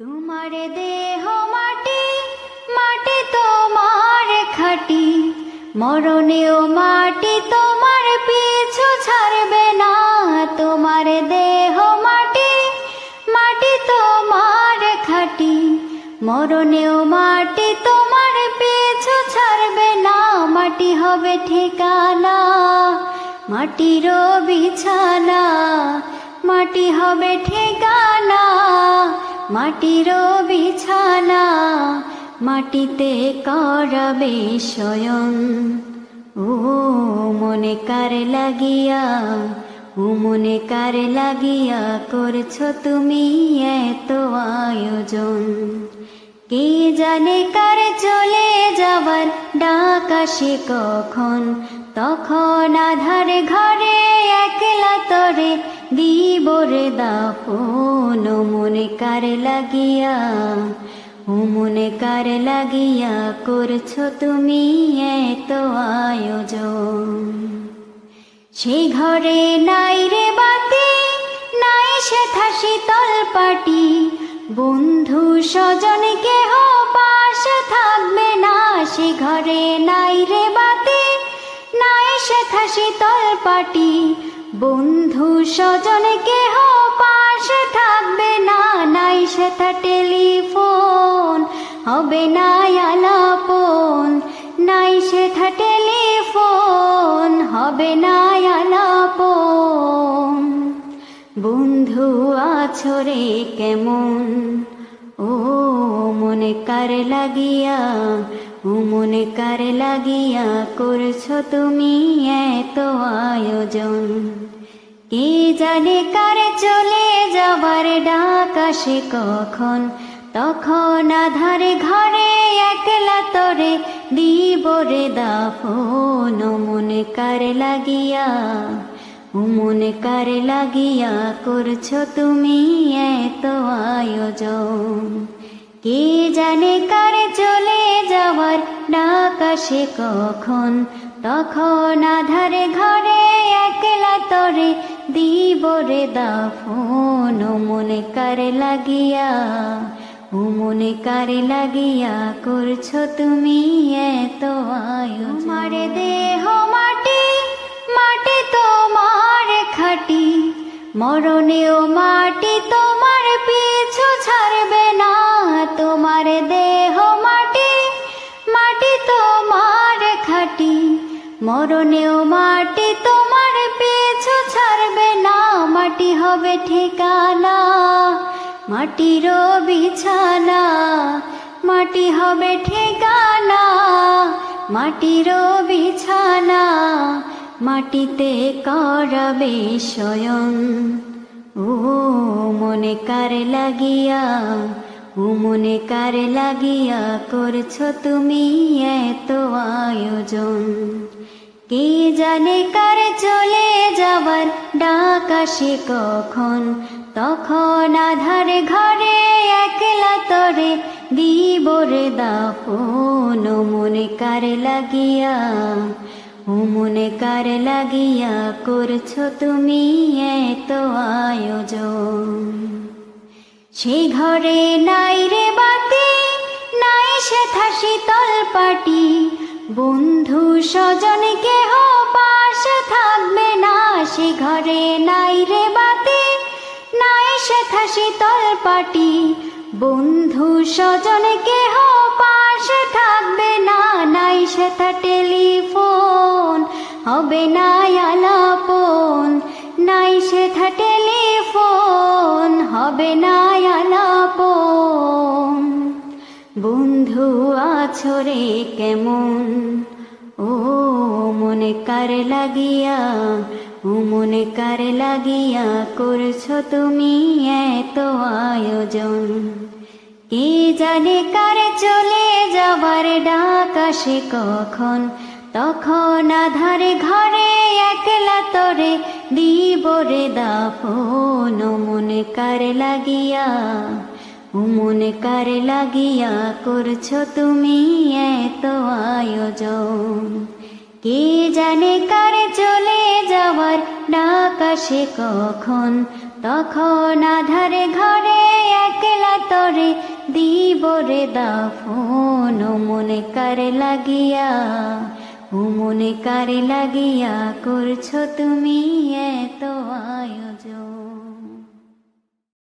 তোমার দেহ মাটি মাটি তোমার খাটি। মরণেও মাটি তোমার পিছু ছাড়বে না। তোমার দেহ মাটি মাটি তোমার খাটি। মরণেও মাটি তোমার পিছু ছাড়বে না। মাটি হবে ঠিকানা মাটির বিছানা। মাটি হবে ঠিকানা মাটির বিছানা, মাটিতে করবে শয়ন ও মনে কার লাগিয়া, ও মনে কার লাগিয়া করছ তুমি এত আয়োজন। কে জানে কার চলে যাবার ডাক আসে কখন তখন আধার ঘরে একলা তরে দিবরে দাপন মনে কার লাগিয়া ও মনে কার লাগিয়া করছ তুমি এত আয়োজন। সেই ঘরে নাই রে বাতি, নাই সেথা শীতল পাটি, বন্ধু স্বজন কেহ পাশে থাকবে না, সে ঘরে নাই সেথা শীতল পাটি। বন্ধু স্বজন কেহ পাশে থাকবে না, নাই সেথা টেলিফোন, হবে না আলাপন, নাই সেথা টেলিফোন, হবে না আলাপন। বন্ধু আছরে কেমন মনে কার লাগিয়া, ও মনে কার লাগিয়া করছ তুমি এত আয়োজন? কে জানে কার চলে যাবার ডাক আসে কখন? তখন আধারে ঘরে একলা তরে দিবরে দাফন। মনে কার লাগিয়া মনে কার লাগিয়া করছ তুমি এত আয়োজন? কে জানে কার চলে যাওয়ার ডাক আসে কখন? তখন আধারে ঘরে একলা তরে দিবরে দাফন। মনে কার লাগিয়া ও মনে কার লাগিয়া করছ তুমি এত আয়ু তোমার দেহ মাটি মাটি তোমার খাটি। মরণেও মাটি তোমার মরণেও মাটি তোমার পিছু ছাড়বে না। মাটি হবে ঠিকানা, মাটির বিছানা। মাটি হবে ঠিকানা, মাটির বিছানা। মাটিতে করাবে শয়ন ও মনে কার লাগিয়া, ও মনে কার লাগিয়া করছ তুমি এত আয়োজন। কে জানে কার চলে যাবার ডাক আসে কখন? তখন আধারে ঘরে একলা তরে দিবরে দাপন ও মনে কার লাগিয়া ও মনে কার লাগিয়া করছ তুমি এত আয়োজন? সেই ঘরে নাই রে বাতি, নাই সেথা শীতল পাটি বন্ধু স্বজন সে নাই রে বাতি, নাই সে সেথা শীতল পাটি। বন্ধু স্বজন কেহ পাশে থাকবে না, নাই সেথা টেলিফোন হবে না আলাপন। নাই সেথা টেলিফোন হবে না আলাপন। বন্ধু আছরে কেমন? ও মনে কার লাগিয়া ও মনে কার লাগিয়া করছ তুমি এত আয়োজন? কে জানে কার চলে যাবার ডাক আসে কখন? তখন আধারে ঘরে একলা তরে দিবরে দাফন। মনে কার লাগিয়া ও মনে কার লাগিয়া করছ তুমি এত আয়োজন? কে জানে কার চলে যাওয়ার ডাক আসে কখন? তখন আধারে ঘরে একলা তরে পরে দিবরে দাফন। মনে কারে লাগিয়া মনে কারে লাগিয়া করছ তুমি এত আয়োজন?